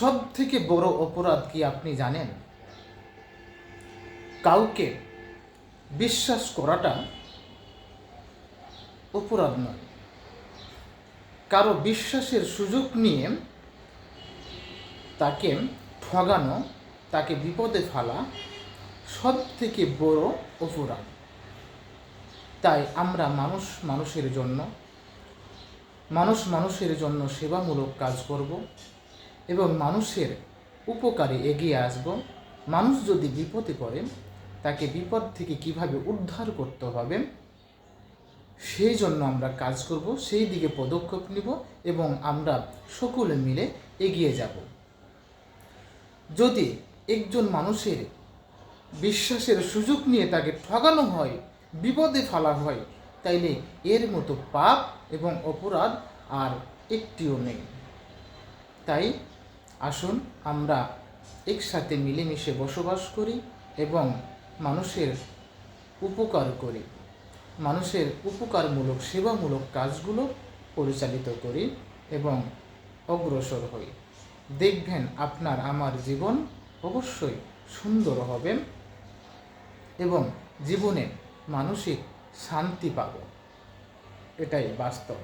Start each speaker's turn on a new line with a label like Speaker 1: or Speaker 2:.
Speaker 1: সব থেকে বড় অপরাধ কি আপনি জানেন? কাউকে বিশ্বাস করাটা অপরাধ নয়। কারও বিশ্বাসের সুযোগ নিয়ে তাকে ঠগানো, তাকে বিপদে ফেলা সব থেকে বড় অপরাধ। তাই আমরা মানুষ মানুষের জন্য, মানুষ মানুষের জন্য সেবামূলক কাজ করব। এবং মানুষের উপকারে এগিয়ে আসব। মানুষ যদি বিপদে পড়ে, তাকে বিপদ থেকে কীভাবে উদ্ধার করতে হবে, সেই জন্য আমরা কাজ করব, সেই দিকে পদক্ষেপ নিব এবং আমরা সকলে মিলে এগিয়ে যাব। যদি একজন মানুষের বিশ্বাসের সুযোগ নিয়ে তাকে ঠগানো হয়, বিপদে ফেলা হয়, তাইলে এর মতো পাপ এবং অপরাধ আর একটিও নেই। তাই আসুন আমরা একসাথে মিলেমিশে বসবাস করি এবং মানুষের উপকার করি। মানুষের উপকারমূলক, সেবামূলক কাজগুলো পরিচালিত করি এবং অগ্রসর হই। দেখবেন আপনার আমার জীবন অবশ্যই সুন্দর হবে এবং জীবনে মানসিক শান্তি পাব। এটাই বাস্তব।